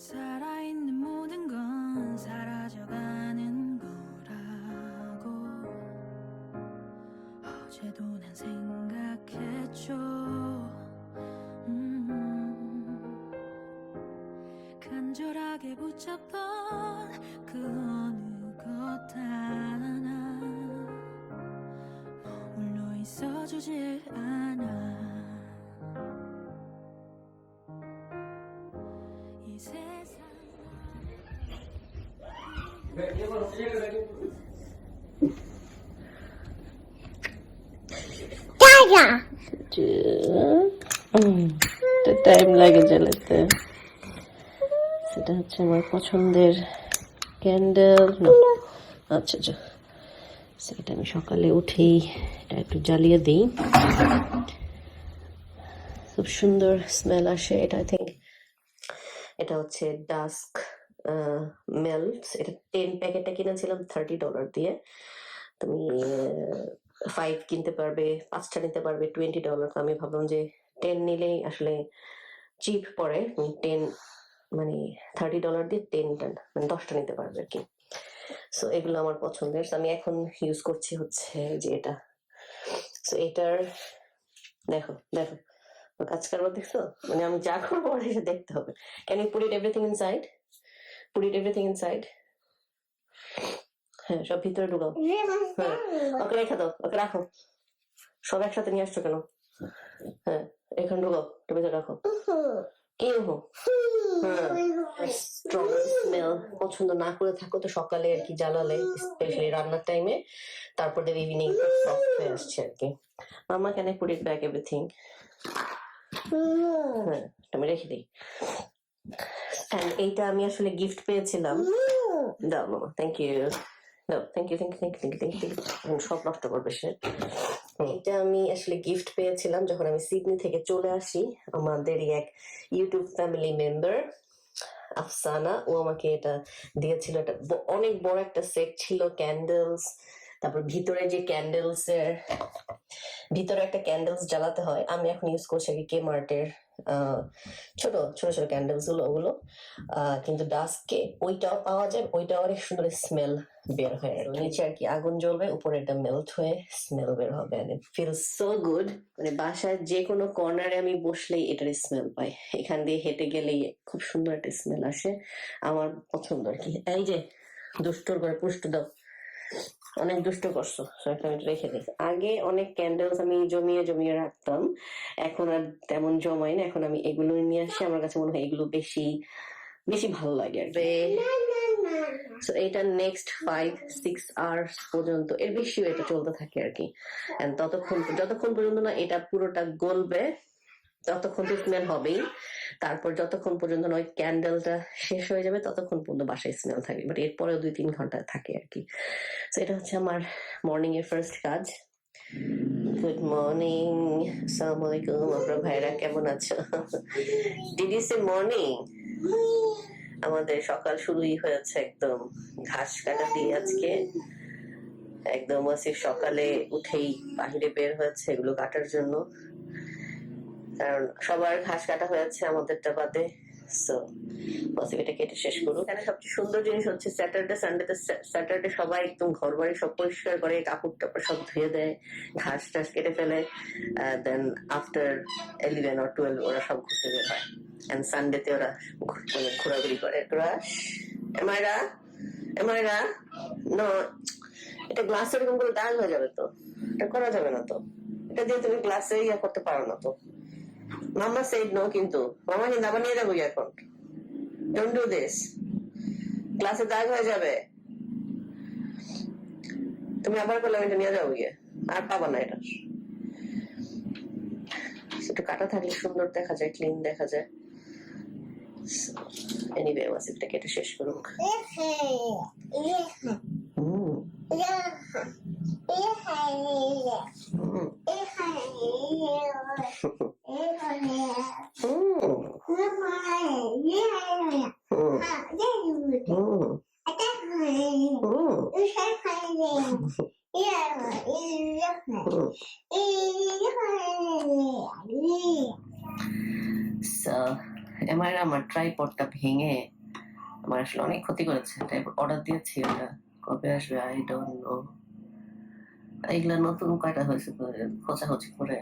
살아있는 모든 건 사라져가는 거라고. 어제도 난 생각했죠. 음, 간절하게 붙잡던 그 어느 것 하나. 머물러 있어주질 않아 হচ্ছে আমার পছন্দের ক্যান্ডেল আচ্ছা আচ্ছা সেটা আমি সকালে উঠেই এটা একটু জ্বালিয়ে দিই। খুব সুন্দর স্মেল আসে, এটা আই থিঙ্ক এটা হচ্ছে ডাস্ক মেল্ট এটা টেন প্যাকেটটা কিনেছিলাম থার্টি ডলার দিয়ে। তুমি ফাইভ কিনতে পারবে, পাঁচটা নিতে পারবে টোয়েন্টি ডলার তো আমি ভাবলাম যে টেন নিলেই আসলে চিপ পড়ে টেন মানে থার্টি ডলার দিয়ে টেনটা মানে দশটা নিতে পারবে আর কি। সো এগুলো আমার পছন্দের। আমি এখন ইউজ করছি হচ্ছে যে এটা। সো এটার দেখো দেখো। কাজ কারবার দেখছ মানে আমি যা করব এসে দেখতে হবে। Can you put it everything inside put it everything inside হ্যাঁ সব ভিতরে ঢুকাও। হ্যাঁ। ওকে রেখে দাও ওকে রাখো। সব একসাথে নিয়ে আসছো কেন? হ্যাঁ এখানে ঢুকাও ভিতরে রাখো। কি হো স্ট্রং স্মেল পছন্দ না করে থাকো তো সকালে আর কি জ্বালালে স্পেশালি রান্নার টাইমে তারপর দেব ইভিনিং সফট হয়ে আসছে আর কি। মামা can I put it back everything হ্যাঁ আমি রেখে দিই। And এইটা আমি আসলে গিফট পেয়েছিলাম। দাও মামা থ্যাংক ইউ দাও thank you thank you thank you thank you thank you সব নষ্ট করবে সে। এটা আমি আসলে গিফট পেয়েছিলাম যখন আমি সিডনি থেকে চলে আসি। আমাদেরই এক ইউটিউব ফ্যামিলি মেম্বার আফসানা, ও আমাকে এটা দিয়েছিল। এটা অনেক বড় একটা সেট ছিল ক্যান্ডেলস তারপর ভিতরে যে ক্যান্ডেলস এর ভিতরে একটা ক্যান্ডেলস জ্বালাতে হয়। আমি এখন ইউজ করছি কি মার্টের ছোট ছোট ছোট ক্যান্ডেলসগুলো ওগুলো। কিন্তু ডাস্কে ওইটাও পাওয়া যায় ওইটাও অনেক সুন্দর স্মেল বের হয় নিচে আর কি আগুন জ্বলবে উপরে এটা মেল্ট হয়ে স্মেল বের হবে ফিল সো গুড মানে বাসায় যে কোনো কর্নারে আমি বসলেই এটার স্মেল পাই। এখান দিয়ে হেঁটে গেলেই খুব সুন্দর একটা স্মেল আসে। আমার পছন্দ আর কি। এই যে দুষ্টর করে পুষ্ট দাও। অনেক দুষ্ট করছ রেখে দিই আগে অনেক ক্যান্ডেলস আমি জমিয়ে জমিয়ে রাখতাম এখন আর তেমন জমাই না এখন আমি এগুলো নিয়ে আসি আমার কাছে মনে হয় এগুলো বেশি বেশি ভালো লাগে So, এটা নেক্সট ফাইভ সিক্স আওয়ার্স পর্যন্ত এর বেশিও এটা চলতে থাকে আর কি। ততক্ষণ যতক্ষণ পর্যন্ত না এটা পুরোটা গলবে ততক্ষণ তো স্মেল হবেই। তারপর যতক্ষণ পর্যন্ত ওই ক্যান্ডেলটা শেষ হয়ে যাবে, ততক্ষণ পর্যন্ত বাসায় স্মেল থাকে বাট এরপরেও দুই তিন ঘণ্টা থাকে আর কি। তো এটা হচ্ছে আমার মর্নিং এর ফার্স্ট কাজ। গুড মর্নিং আসসালামু আলাইকুম, আপনার ভাইরা কেমন আছো? দিদি সে মর্নিং আমাদের সকাল শুরুই হয়েছে একদম ঘাস কাটা দিয়ে আজকে। একদম ওয়াসিফ সকালে উঠেই বাহিরে বের হয়েছে এগুলো কাটার জন্য। কারণ সবার ঘাস কাটা হয়েছে আমাদেরটা বাদে। সো কেটে শেষ করুক। এখানে সবচেয়ে সুন্দর জিনিস হচ্ছে স্যাটারডে স্যাটারডে সবাই একদম ঘর বাড়ি সব পরিষ্কার করে, কাপড় টাপড় সব ধুয়ে দেয়, ঘাস টাস কেটে ফেলে দেন আফটার ইলেভেন অর টুয়েলভ ওরা সব ঘুরতে বের হয়। এন্ড সানডেতে ওরা মানে ঘোরাঘুরি করে। ক্রাশ এমাইরা এমাইরা নো এটা গ্লাসে এরকম করে দাগ হয়ে যাবে তো? এটা করা যাবে না তো? এটা দিয়ে তুমি গ্লাসে ইয়া করতে পারো না তো। মামা সেড নো কিন্তু মামা কিন্তু আবার নিয়ে যাব এখন ডোন্ট ডু দিস গ্লাসে দাগ হয়ে যাবে তুমি আবার করলাম এটা নিয়ে যাব গিয়ে আর পাবা না এটা একটু কাটা থাকলে সুন্দর দেখা যায় ক্লিন দেখা যায় এনিওয়ে ওয়াসিফটা কেটে শেষ করুক হুম এমআই আমার ট্রাইপডটা ভেঙে আমার আসলে অনেক ক্ষতি করেছে। ট্রাইপড অর্ডার দিয়েছি ওটা কবে আসবে? আই ডোন্ট নো এগুলা নতুন কয়টা হয়েছে? তো খোঁচাখুচি করে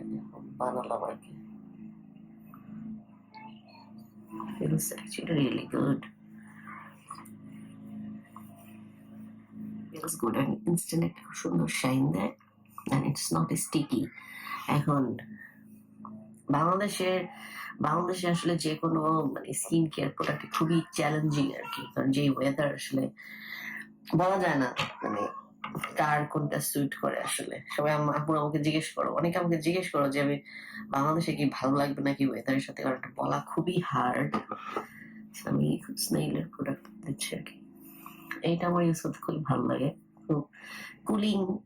বানালাম আর কি। Feels actually really good. Feels good and instant একটা সুন্দর শাইন দেয় and it's not sticky. এখন বাংলাদেশের, বাংলাদেশে আসলে যে কোনো মানে স্কিন কেয়ার প্রোডাক্ট খুবই চ্যালেঞ্জিং আর কি কারণ যে ওয়েদার আসলে বলা যায় না মানে কার কোনটা সুইট করে আসলে? সবাই আম- আমাকে জিজ্ঞেস করো। অনেকে আমাকে জিজ্ঞেস করো যে আমি বাংলাদেশে কি ভালো লাগবে নাকি ওয়েদারের সাথে? কারণ বলা খুবই হার্ড আমি স্নেইলের প্রোডাক্ট দিচ্ছি আর কি। এইটা আমার ইউজ করতে খুবই ভালো লাগে। খুব কুলিং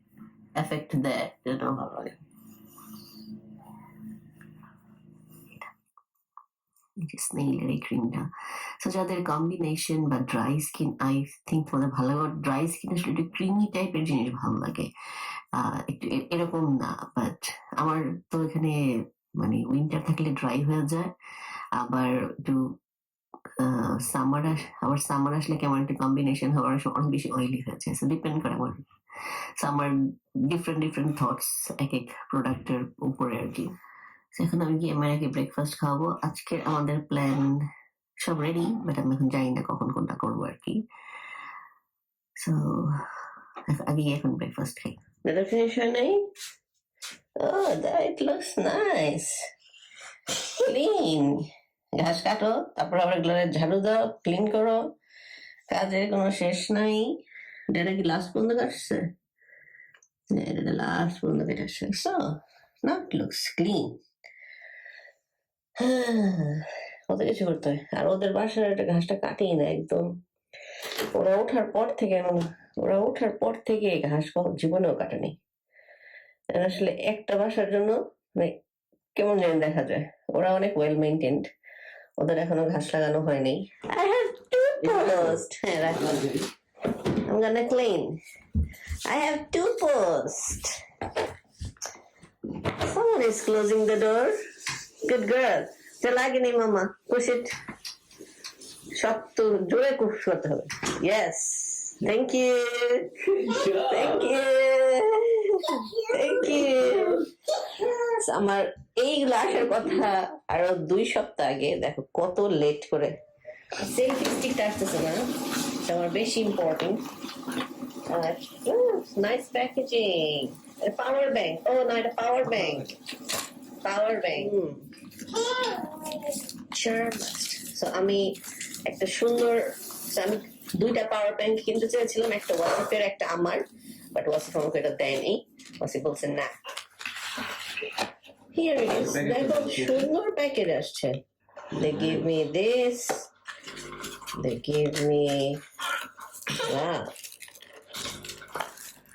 এফেক্ট দেয় এটাও ভালো লাগে। স্নেইলের এই ক্রিমটা সো যাদের কম্বিনেশন বা ড্রাই স্কিন আই থিঙ্ক তোমাদের ভালো ড্রাই স্কিন আসলে একটু ক্রিমি টাইপের জিনিস ভালো লাগে। একটু এরকম না। বাট আমার তো এখানে মানে উইন্টার থাকলে ড্রাই হয়ে যায়। আবার একটু সামার আবার সামার আসলে কেমন একটা কম্বিনেশন হওয়ার অনেক বেশি অয়েলি হয়ে যায়। সো ডিপেন্ড করে আমার। সামার ডিফারেন্ট ডিফারেন্ট থটস এক এক প্রোডাক্টের উপরে আর কি। এখন আমি গিয়ে মায়েকে ব্রেকফাস্ট খাওয়াবো আজকে আমাদের প্ল্যান সব রেডি বাট আমি এখন জানি না কখন কোনটা করব আর কি। সো আগে এখন ব্রেকফাস্ট খাই। দাদা ফিনিশ হয় নাই? Oh, that looks nice. Clean. ঘাস কাটো তারপর আবার এগুলো ঝাড়ু দাও ক্লিন করো। কাজের কোনো শেষ নাই। ডেটা কি লাস্ট পর্যন্ত কাটছে? লাস্ট পর্যন্ত কেটে আসছে সো না লুকস ক্লিন কত কিছু করতে হয় আর ওদের বাসার একটা ঘাসটা কাটেই না একদম ওরা ওঠার পর থেকে এমন ওরা ওঠার পর থেকে ঘাস জীবনেও কাটেনি আসলে একটা বাসার জন্য মানে কেমন যেন দেখা যায় ওরা অনেক ওয়েল মেনটেন্ড ওদের এখনও ঘাস লাগানো হয়নি. হ্যাঁ রাখলাম I'm gonna clean. I have two posts. Someone is closing the door. Good girl. যে লাগেনি মামা। it. শক্ত জোরে কুশ করতে হবে। Yes thank you thank you thank you আমার এইগুলো আসার কথা আরও দুই সপ্তাহ আগে, দেখো, কত লেট করে। সেলফি স্টিকটা আসতেছে না, এটা আমার বেশি ইম্পর্টেন্ট আর নাইস প্যাকেজিং পাওয়ার ব্যাংক ও, না, এটা power bank power bank so আমি একটা সুন্দর so আমি দুইটা পাওয়ার ব্যাংক কিনতে চেয়েছিলাম একটা ওয়াসিফের একটা আমার বাট ওয়াসিফ আমাকে এটা দেয়নি ওয়াসিফ বলছে না Here it is. দেখো সুন্দর প্যাকেট আসছে They give me this. They give me wow.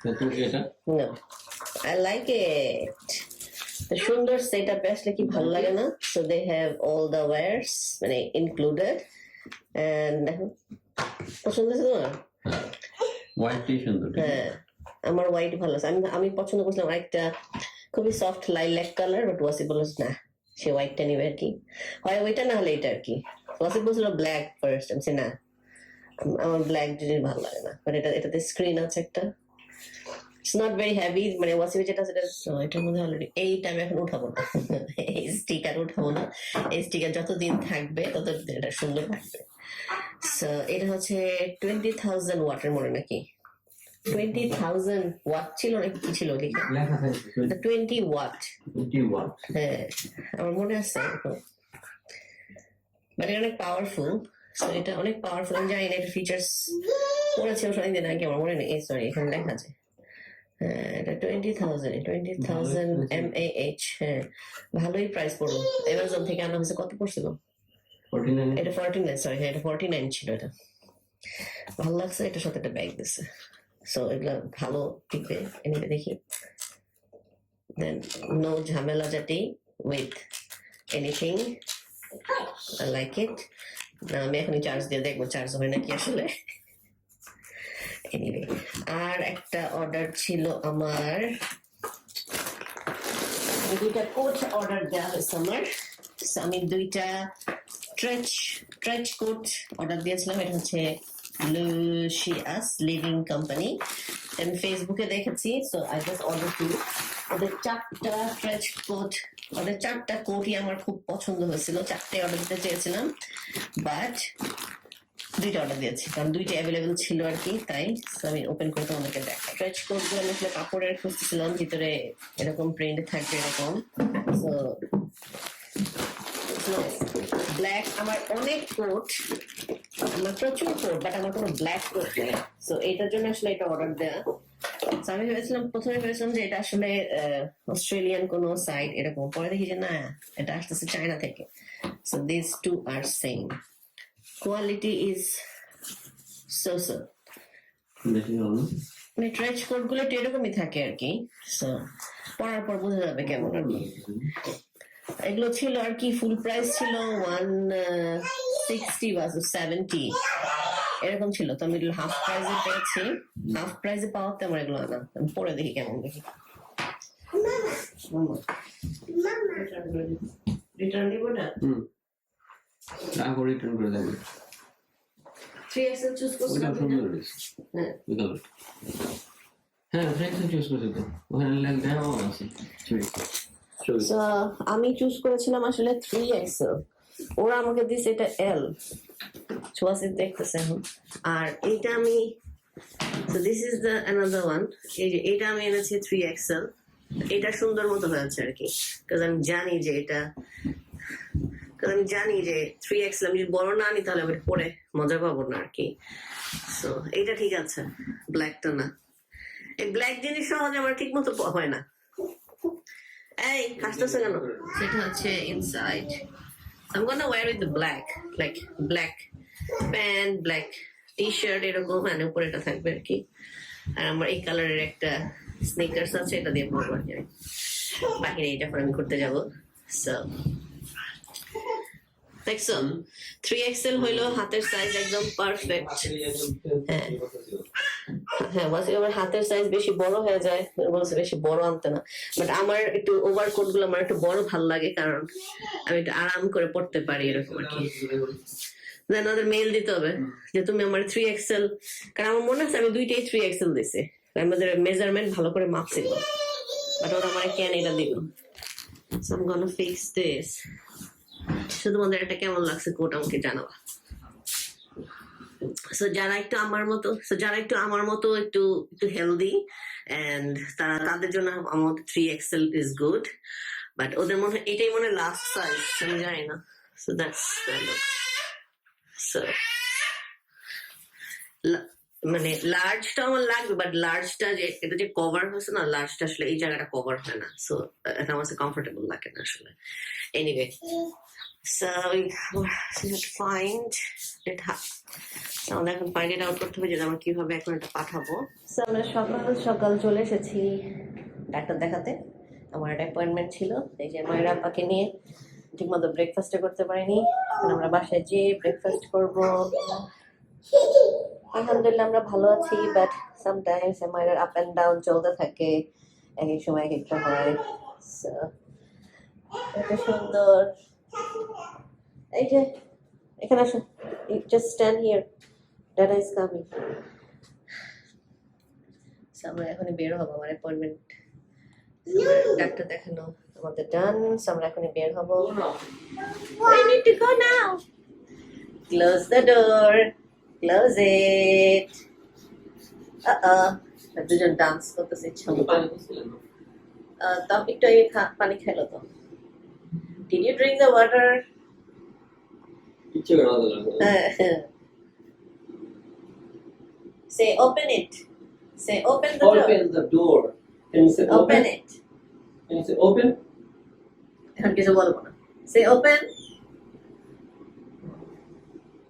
নতুন কি এটা No. I like it. সুন্দর সেট আপ আসলে কি ভালো লাগে না so they have all the wires মানে ইনক্লুডেড এন্ড দেখো পছন্দ হয়েছে তোমার? সুন্দর হ্যাঁ আমার হোয়াইট ভালো আছে আমি আমি পছন্দ করছিলাম একটা খুবই soft lilac colour but Wasi বলল না। সে হোয়াইটটা নিবে আর কি। হয় ওইটা না হলে এটা আর কি। ওয়াসি বলছিল ব্ল্যাক ফার্স্ট আমি না। আমার ব্ল্যাক জিনিস ভালো লাগে না। বাট এটা এটাতে স্ক্রিন আছে একটা। ইটস নট ভেরি হেভি মানে ওয়াসিফে যেটা সেটা এটার মধ্যে অলরেডি এইটা আমি এখন উঠাবো না। এই স্টিকার উঠাবো না। এই স্টিকার যতদিন থাকবে ততদিন এটা সুন্দর থাকবে। সো এটা হচ্ছে টোয়েন্টি থাউজেন্ড ওয়াটের মনে নাকি? টোয়েন্টি থাউজেন্ড ওয়াট ছিল নাকি? কি ছিল লেখা টোয়েন্টি ওয়াট হ্যাঁ আমার মনে আছে এটা অনেক পাওয়ারফুল সো এটা অনেক পাওয়ারফুল আমি জানি না এটা ফিচার্স পড়েছে অনেকদিন আগে আমার মনে নেই। সরি এখানে লেখা আছে। হ্যাঁ এটা twenty thousand twenty thousand M A H হ্যাঁ ভালোই প্রাইস পড়ল। অ্যামাজন থেকে আনা হয়েছে কত পড়ছিল? এটা ফর্টি নাইন সরি হ্যাঁ এটা ফর্টি নাইন ছিল এটা। ভালো লাগছে এটার সাথে একটা ব্যাগ দিচ্ছে সো এগুলো ভালো টিকবে এনিবে দেখি। দেন নো ঝামেলা জাতি with anything I like it আমি এখনই চার্জ দিয়ে দেখব চার্জ হয় নাকি আসলে। এনিওয়ে আর একটা অর্ডার ছিল আমার। দুইটা কোট অর্ডার দেওয়া হয়েছে আমার। আমি দুইটা ট্রেচ ট্রেচ কোট অর্ডার দিয়েছিলাম। এটা হচ্ছে লুশিয়াস লিভিং কোম্পানি আমি ফেসবুকে দেখেছি। So I just order to ওদের চারটা ট্রেচ কোট ওদের চারটা কোটই আমার খুব পছন্দ হয়েছিল। চারটে অর্ডার দিতে চেয়েছিলাম। বাট দুইটা অর্ডার দিয়েছি। কারণ দুইটা অ্যাভেলেবেল ছিল আর কি তাই আমি ওপেন করে তোমাদেরকে দেখা ট্রেচ কোট আমি আসলে কাপড়ের খুঁজতেছিলাম, ভিতরে এরকম প্রিন্ট থাকবে এরকম। সো ব্ল্যাক আমার অনেক কোট আমার প্রচুর কোট বাট আমার কোনো ব্ল্যাক কোট নেই। সো এটার জন্য আসলে এটা অর্ডার দেওয়া আমি ভেবেছিলাম, প্রথমে ভেবেছিলাম যে এটা আসলে অস্ট্রেলিয়ান কোনো সাইট এরকম। পরে দেখি যে না, এটা আসতেছে চায়না থেকে। So this two are same quality is so so মানে ট্রেচ কোটগুলো একটু এরকমই থাকে আর কি সো পরার পর বোঝা যাবে কেমন আর কি। এগুলো ছিল আর কি ফুল প্রাইস ছিল ওয়ান সিক্সটি বা সেভেন্টি এরকম ছিল তো আমি হাফ প্রাইসে পেয়েছি। হাফ প্রাইসে পাওয়াতে আমার এগুলো আনা আমি পরে দেখি কেমন দেখি। রিটার্ন দিব না রিটার্ন করে দেবে। থ্রি এক্সেল চুজ সুন্দর হ্যাঁ। উইদাউট হ্যাঁ চুজ করছে তো। ওখানে লেখ দেওয়া আছে। ছবি ছবি So, আমি চুজ করেছিলাম আসলে থ্রি এক্সেল ওরা আমাকে দিছে এটা এল ছোয়াশি দেখতেছে এখন। আর এইটা আমি তো this is the another one এই যে এটা আমি এনেছি থ্রি এক্সেল এটা সুন্দর মতো হয়েছে আর কি। কারণ আমি জানি যে এটা কারণ আমি জানি যে থ্রি এক্সেল আমি যদি বড় না আনি তাহলে আমি পরে মজা পাবো না আর কি। সো এটা ঠিক আছে ব্ল্যাকটা না। এই ব্ল্যাক জিনিস সহজে আমার ঠিক মতো হয় না। এই, হাসতেছে কেন? সেটা হচ্ছে inside I'm gonna wear with the black, like black pant black T shirt এরকম মানে উপরে এটা থাকবে আর কি। আর আমার এই কালারের একটা স্নিকার্স আছে, এটা দিয়ে পরবো আর কি। বাহিরে যখন আমি ঘুরতে যাব। সো দেখছ থ্রি এক্সেল হইল হাতের সাইজ একদম পারফেক্ট হ্যাঁ। বলছি আমার হাতের সাইজ বেশি বড় হয়ে যায়। বলছে বেশি বড় আনতে না। বাট আমার একটু গুলো আমার একটু বড় ভালো লাগে কারণ আমি একটু আরাম করে পড়তে পারি এরকম আর কি। দেন ওদের মেল দিতে হবে যে তুমি আমার থ্রি এক্সেল কারণ আমার মনে আছে আমি দুইটাই থ্রি এক্সেল দিছি। আমাদের মেজারমেন্ট ভালো করে মাপছিল বাট ওরা আমার কেন এটা দিল? So I'm gonna fix this. শুধু তোমাদের এটা কেমন লাগছে কোট আমাকে জানাবা। সো যারা একটু আমার মতো, so, যারা একটু আমার মতো একটু একটু হেলদি এন্ড তারা তাদের জন্য আমার three XL is good but ওদের মনে, এটাই মনে লাস্ট সাইজ আমি জানি না। সো দ্যাটস সো মানে লার্জটা আমার লাগবে বাট লার্জটা যে এটা যে কভার হয়েছে না লার্জটা আসলে এই জায়গাটা কভার হয় না। সো এটা আমার কমফোর্টেবল লাগে না আসলে। এনিওয়ে সো ফাইন্ড ইট আমরা এখন ফাইন্ড ইট আউট করতে হবে যে আমরা কীভাবে এখন এটা পাঠাবো। So, আমরা সকাল সকাল চলে এসেছি ডাক্তার দেখাতে। আমার একটা অ্যাপয়েন্টমেন্ট ছিল এই যে মায়ের আপাকে নিয়ে। ঠিকমতো ব্রেকফাস্টে করতে পারিনি। আমরা বাসায় যেয়ে ব্রেকফাস্ট করব। আলহামদুলিল্লাহ আমরা ভালো আছি বাট সামটাইমস আমার আপ অ্যান্ড ডাউন চলতে থাকে এক এক সময় এক একটা হয় এত সুন্দর এই যে এখানে আসো just stand here data is coming আমরা এখনই বের হব আমার অ্যাপয়েন্টমেন্ট ডাক্তার দেখানো আমাদের ডান আমরা এখনই বের হব We need to go now. Close the door. Close it. Uh-oh. দুজন ডান্স করতেছে ইচ্ছা মতো আহ, তাও একটু আগে খা- পানি খেলো তো Did you drink the water? ইচ্ছে করে আলাদা লাগবে Say open it. Say open the door. Open the door. Can you say Open open? it. Can you say open? এখন কিছু বলবো না Say open.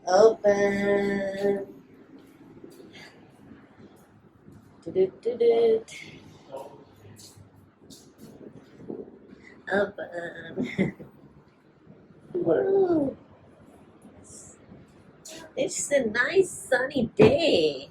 Open. Du-du-du-du. Open. Ooh. It's a nice sunny day.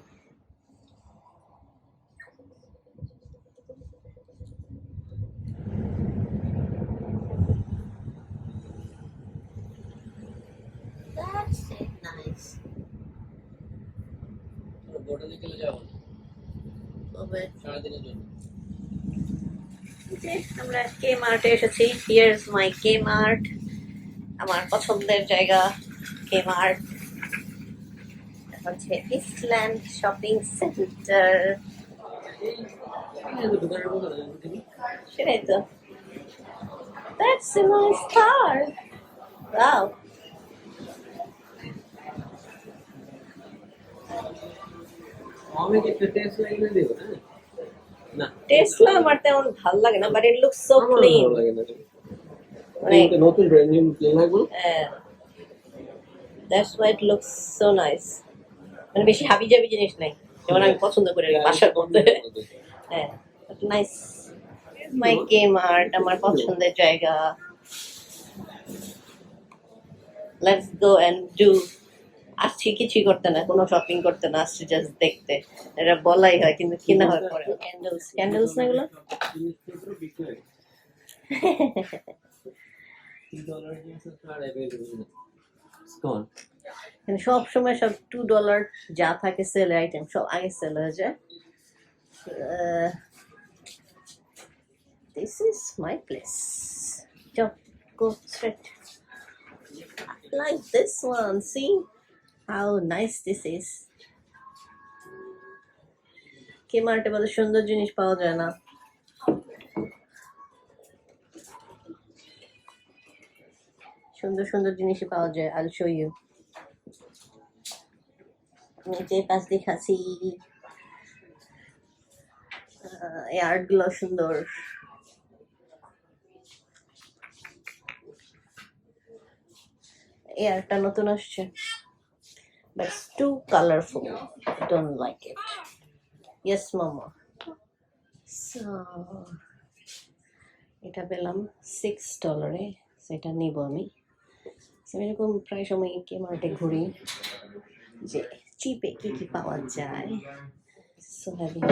বোটানিক্যালে যাব সারাদিনের জন্য। যে আমরা K মার্টে এসেছি। হিয়ার্স মাই কে মার্ট আমার পছন্দের জায়গা কে মার্ট হচ্ছে ইস্টল্যান্ড শপিং সেন্টার। সেটাই তো। That's a nice car. Wow. দেবো হ্যাঁ? না। টেসলা আমার তেমন ভালো লাগে না বাট ইট লুকস সো আমার ক্লিন ভালো লাগে না। মানে নতুন ব্র্যান্ড নিউ প্লেন লাগবে that's why it looks so nice মানে বেশি হাবি জাবি জিনিস নাই যেমন আমি পছন্দ করি আর বাসার মধ্যে। হ্যাঁ নাইস মাই গেম আর্ট আমার পছন্দের জায়গা। লেটস গো এন্ড ডু আসছি কিছুই করতে না কোনো শপিং করতে না আসছি জাস্ট দেখতে। এটা বলাই হয় কিন্তু কিনা হয় পরে। ক্যান্ডেলস ক্যান্ডেলস না এগুলো? সব সময় সব টু ডলার যা থাকে সেল আইটেম সব আগে সেল হয়ে যায়। দিস ইজ মাই প্লেস চল go straight like this one see? How nice this is. কে মার্টে বলে সুন্দর জিনিস পাওয়া যায় না। সুন্দর সুন্দর জিনিসই পাওয়া যায় আল শো ইউ নিচে পাশ দেখাচ্ছি এই আর্টগুলো সুন্দর। এই আর্টটা নতুন আসছে। But too colourful don't like it yes মামা সো এটা পেলাম সিক্স ডলারে সেটা নিব আমি। So, এরকম প্রায় সময় কে মার্টে ঘুরি যে চিপে কি কি পাওয়া যায়। So heavy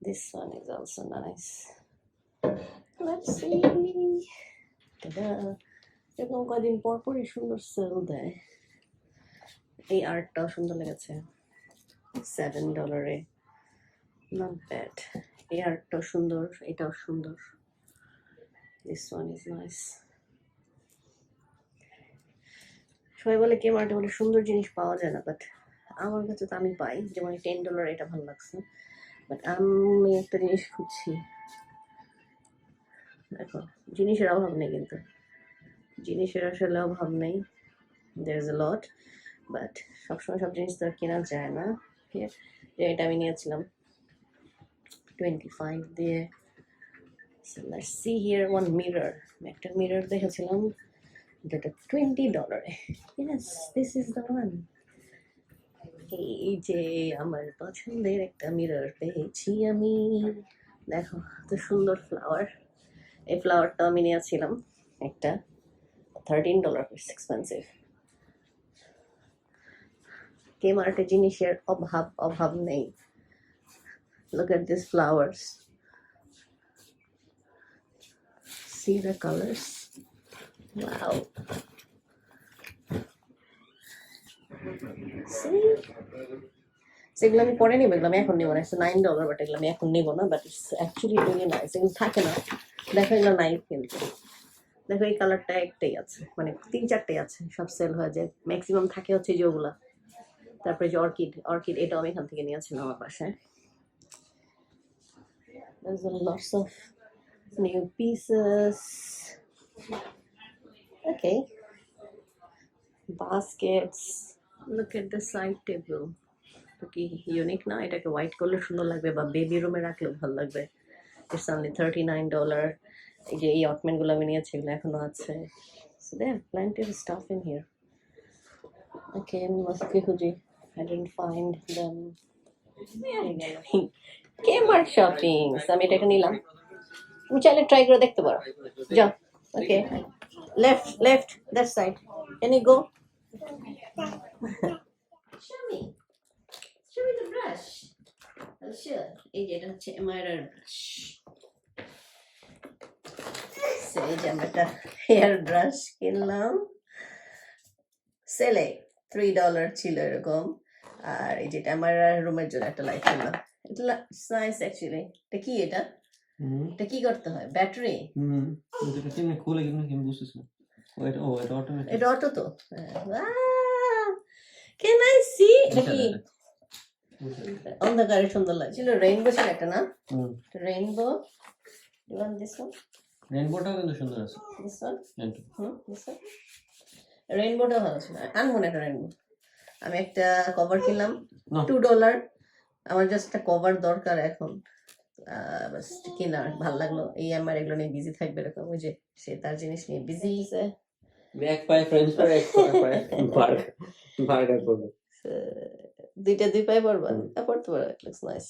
this one is also nice let's see এরকম কদিন পর পরই সুন্দর সেল দেয়। এই আর্টটাও সুন্দর লেগেছে। সেভেন ডলারে নট ব্যাড এই আর্টটাও সুন্দর, এটাও সুন্দর। দিস ওয়ান ইজ নাইস সবাই বলে কে মার্টে বলে সুন্দর জিনিস পাওয়া যায় না বাট আমার কাছে তো আমি পাই, যেমন টেন ডলার এটা ভালো লাগছে। বাট আমি একটা জিনিস খুঁজছি। দেখো, জিনিসের অভাব নেই কিন্তু। জিনিসের আসলে অভাব নেই। There is a lot but সবসময় সব জিনিস তো আর কেনা যায় না। ঠিক আছে? এটা আমি নিয়েছিলাম টোয়েন্টি ফাইভ দিয়ে। সি হিয়ার ওয়ান মিরর একটা মিরর দেখেছিলাম যেটা টোয়েন্টি ডলারে yes this is the one এই যে আমার পছন্দের একটা মিরর পেয়েছি আমি। দেখো তো সুন্দর ফ্লাওয়ার এই ফ্লাওয়ারটা আমি নিয়েছিলাম একটা। থার্টিন ডলার এক্সপেন্সিভ কে মার্টে জিনিসের অভাব অভাব নেই। Look at these flowers. See the colors? Wow. See? সেগুলো আমি পরে নিবো, এগুলো আমি এখন নিবো না। নাইন ডলার বাট এগুলো আমি এখন নিবো না but it's actually really nice এগুলো থাকে না। দেখো এগুলো নাই কিন্তু। দেখো এই কালারটা একটাই আছে। মানে তিন চারটেই আছে। সব সেল হয়ে যায়। ম্যাক্সিমাম থাকে হচ্ছে যে ওগুলা। তারপরে যে অর্কিড অর্কিড, এটাও আমি এখান থেকে নিয়েছিলাম আমার বাসায় There's lots of new pieces. Okay. Baskets. Look at the side table. কি ইউনিক না এটাকে হোয়াইট করলে সুন্দর লাগবে বা বেবি রুমে রাখলেও ভালো লাগবে it's only thirty nine dollar এই যে এই অটমেন্টগুলো আমি নিয়েছি, এগুলো এখনও আছে so they have plenty of stuff in here okay আমি মাসকে খুঁজি I don't find them Kmart shopping আমি এটাকে নিলাম। তুমি চাইলে ট্রাই করে দেখতে পারো। যাও। Okay left left that side can you go এই যে, এটা হচ্ছে এমআইআর ব্রাশ সেই যে আমরা একটা হেয়ার ব্রাশ কিনলাম। সেলে থ্রি ডলার ছিল এরকম। আর এই যেটা আমার রুমের জন্য একটা লাইট কিনলাম এটা নাইস অ্যাকচুয়ালি এটা কি এটা? এটা কি করতে হয়? ব্যাটারি হুম। এটা কেমনে খোলে কেমনে কেমন বুঝতেছ না। ও এটা ও এটা অটোমেটিক এটা অটো তো? ক্যান আই সি এটা কি? অন্ধকারে সুন্দর লাগছিল রেইনবো ছিল একটা না? হুম। Rainbow want this one? রেইনবোটাও কিন্তু সুন্দর আছে? Thank you. Hmm, this one? রেইনবোটা ভালো ছিল। আনব না একটা রেইনবো আমি একটা কভার কিনলাম টু ডলার আমার জাস্ট একটা কভার দরকার এখন। আহ, ভালো লাগল। এই আমার এগুলো নিয়ে বিজি থাকবে এরকম। ওই যে সে তার জিনিস নিয়ে বিজি এক পায়ে ফ্রেঞ্চ ফ্রাই এক পায়ে বার্গার বার্গার করব দুইটা দুই পায়ে পরবা পড়তে পারো লুকস নাইস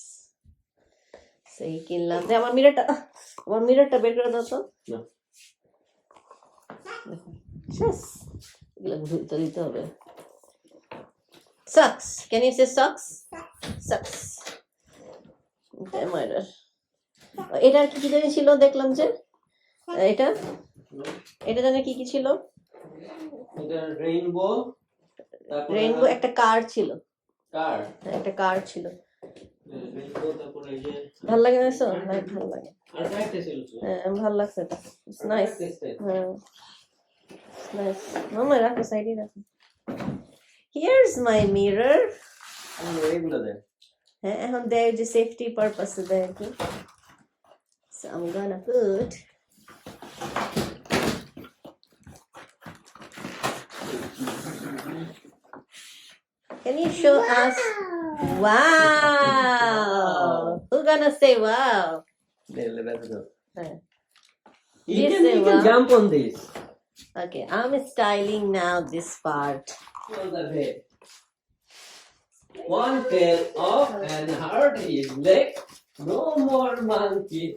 সেই কিনলাম। যে আমার মিররটা আমার মিররটা বের করে দাও তো। শেষ। এগুলো ধুইতে দিতে হবে। Socks can you say socks socks mirror এটা কি কি জানি ছিল? দেখলাম যে এটা? এটা জানি কি কি ছিল? এটা রেইনবো রেইনবো একটা কার ছিল। কার একটা কার ছিল। রেইনবো তারপরে এই যে ভালো লাগে না সো ভালো লাগে। আর একটা ছিল। হ্যাঁ ভালো লাগছে এটা। Nice Nice. হ্যাঁ। নাইস মামা রাখো সাইডে রাখো। হিয়ারস মাই মিরর এইগুলো দেয় হ্যাঁ এখন দেয় যে সেফটি পারপাসে দেয় আর কি So I'm gonna put Can you show us? Wow! Who gonna say wow? There, let's go. হ্যাঁ You Yes, can, you they can will. jump on this. Okay, I'm styling now this part. One tail up and hurt his leg. No more monkey.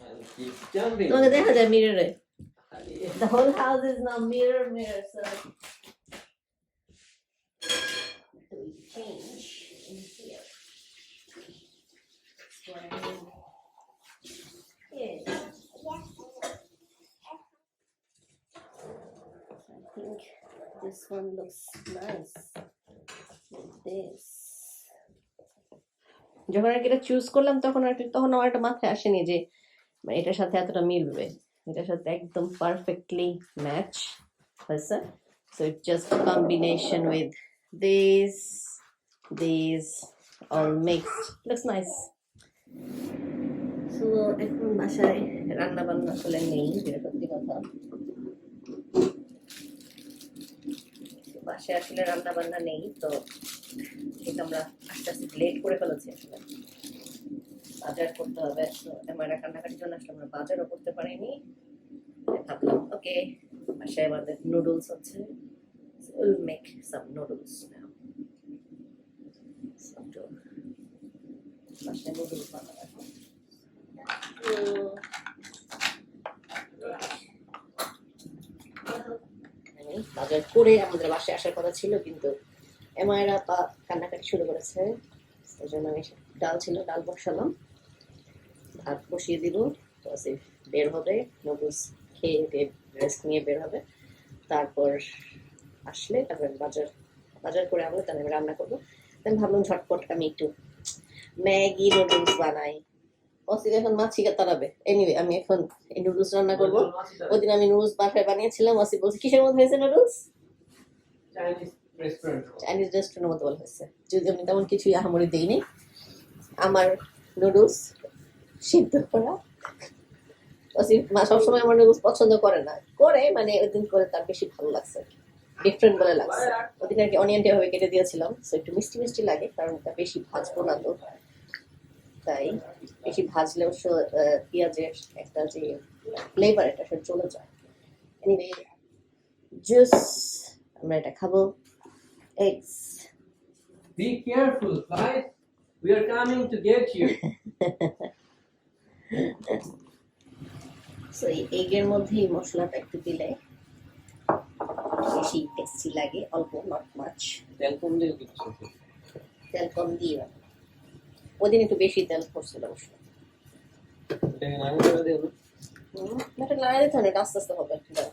And keep jumping. No, they have a mirror. The whole house is now mirror, mirror, so. We change in here. Think this one looks nice. Like this. যখন আর কি এটা choose করলাম তখন আর কি তখন আমার একটা মাথায় আসেনি যে মানে এটার সাথে এতটা মিলবে এটার সাথে একদম পারফেক্টলি ম্যাচ হয়েছে so it just combination with this this all mixed looks nice so এখন বাসায় রান্না বান্না আসলে নেই যেটা সত্যি কথা বাসায় আসলে রান্না বান্না নেই তো কিন্তু আমরা আস্তে আস্তে লেট করে ফেলেছি আসলে। বাজার করতে হবে আমার কান্নাকাটির জন্য আসলে আমরা বাজারও করতে পারিনি। ভাবলাম ওকে বাসায় আমাদের নুডলস হচ্ছে will make some noodles now বাসায় নুডলস বানাবো। তো, বাজার করে আমাদের বাসায় আসার কথা ছিল, কিন্তু এমায়েরা পা কান্নাকাটি শুরু করেছে। সেই জন্য আমি ডাল ছিল, ডাল বসালাম। ভাত বসিয়ে দিব, তো বের হবে, নুডলস খেয়ে রেস্ট নিয়ে বের হবে। তারপর আসলে তারপর বাজার বাজার করে আনলে তাহলে আমি রান্না করব। আমি ভাবলাম ঝটপট আমি একটু ম্যাগি নুডলস বানাই। অসিল এখন মাছ শিকার তাড়াবে। এনিওয়ে আমি এখন এই নুডলস রান্না করব। ওই দিন আমি নুডলস বাসায় বানিয়েছিলাম অসিল বলছে কিসের মধ্যে হয়েছে নুডলস চাইনিজ রেস্টুরেন্টের মতো বলা হয়েছে। যদি আমি তেমন কিছুই আহামরি দিইনি আমার নুডলস সিদ্ধ করা। ওসি মা সবসময় আমার নুডলস পছন্দ করে না। করে মানে ওই দিন করে তার বেশি ভালো লাগছে। ডিফারেন্ট বলে লাগছে। ওদিন আর কি অনিয়নটা ভাবে কেটে দিয়েছিলাম। সো একটু মিষ্টি মিষ্টি লাগে কারণ এটা বেশি ভাজবো না তো। তাই বেশি ভাজলে অবশ্য আহ, পেঁয়াজের একটা যে ফ্লেভার এটা সেটা চলে যায় এনিওয়ে জুস আমরা এটা খাব eggs Be careful, guys. We are coming to get you. So এই এগের মধ্যে এই মশলাটা একটু দিলে বেশি টেস্টি লাগে অল্প নট মাছ তেল কম দিয়ে তেল কম দিয়ে। ওদিন একটু বেশি তেল পড়ছিল অবশ্য। না এটা লাগাই দিতে হবে? আস্তে আস্তে হবে দাঁড়া।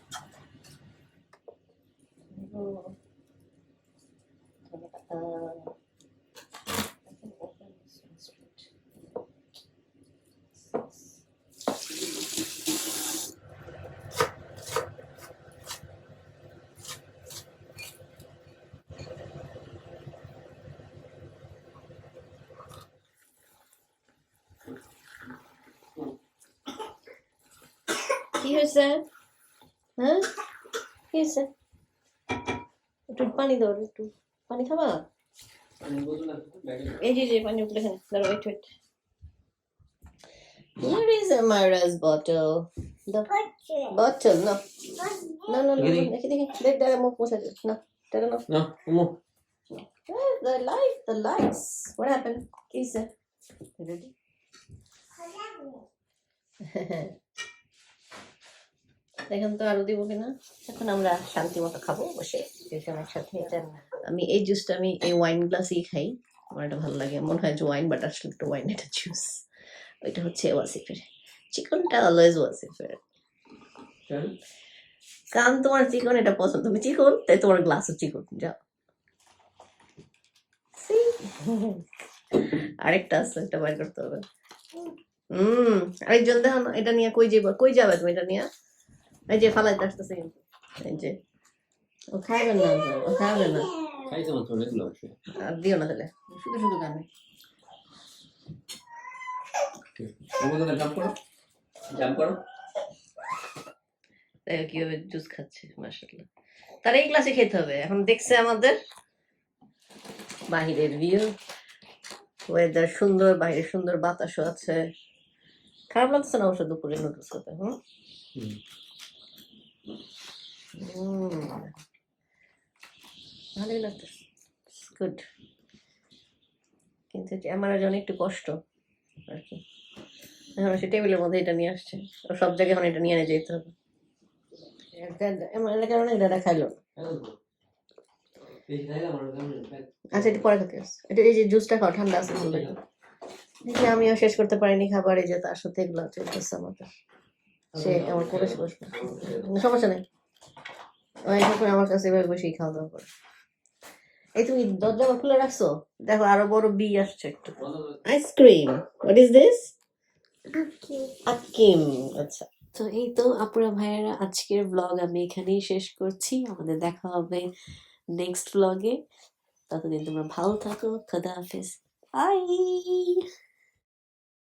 হুম। আহ, কি হয়েছে হ্যাঁ কি হয়েছে একটু পানি দাও একটু পানি খাবা এই যে যে পানি উঠলে এখানে দাঁড়াও wait wait Where is Amara's bottle? The bottle, no. No, no, no. Really? দেখি দেখি দেখ দেখ মুখ মুছে দে না এটা না No, Momo. Eh, the light, the lights. What happened? কি হয়েছে Ready? এখন তো আরও দিব কিনা? এখন আমরা শান্তি মতো খাব বসে দুজন একসাথে এটা আমি এই জুসটা আমি এই ওয়াইন গ্লাসেই খাই আমার এটা ভালো লাগে। মনে হয় যে ওয়াইন বাট আসলে একটা ওয়াইন এটা জুস ওইটা হচ্ছে ওয়াসিফের। চিকনটা অলওয়েজ ওয়াসিফের। কারণ তোমার চিকন এটা পছন্দ। তুমি চিকন তাই তোমার গ্লাসও চিকন। যাও। আরেকটা আছে এটা বাইর করতে হবে। হুম আরেকজন দেখো এটা নিয়ে কই যাবে কই যাবে তুমি এটা নিয়ে? এই যে ফালাইতে আসতেছে কিন্তু এই যে ও খাবে না ও খাবে না খাইছে মাত্র এগুলো আছে আর দিও না তাহলে শুধু শুধু গানে জাম্প করো জাম্প করো দেখো কীভাবে জুস খাচ্ছে মাসাল্লাহ তার এই ক্লাসে খেতে হবে এখন দেখছে আমাদের বাহিরের ভিউ ওয়েদার সুন্দর বাইরে সুন্দর বাতাসও আছে খারাপ লাগছে না অবশ্য দুপুরে নুডলস খেতে। হুম। ভালোই লাগতেছে। গুড কিন্তু আমার জন্য একটু কষ্ট আর কি। এখন সে টেবিলের মধ্যে এটা নিয়ে আসছে। ও সব জায়গায় এখন এটা নিয়ে এনে যেতে হবে। এলাকার অনেক দাদা খাইলো। আচ্ছা এটা পরে খেতে এটা এই যে জুসটা খাও ঠান্ডা আছে। আমিও শেষ করতে পারিনি খাবার। এই যে তার সাথে এগুলো চলতেছে আমাদের। সে আমার করে বসবে? সমস্যা নেই। এখন আমার কাছে এভাবে বসেই খাওয়া দাওয়া করে। এই তুমি দরজা খুলে রাখছো? দেখো আরও বড় বি আসছে একটু। Ice cream. What is this আকিম আচ্ছা। তো এই তো আপুরা ভাইয়েরা আজকের ব্লগ আমি এখানেই শেষ করছি। আমাদের দেখা হবে নেক্সট ব্লগে ততদিন তোমরা ভালো থাকো খোদা হাফেজ। বাই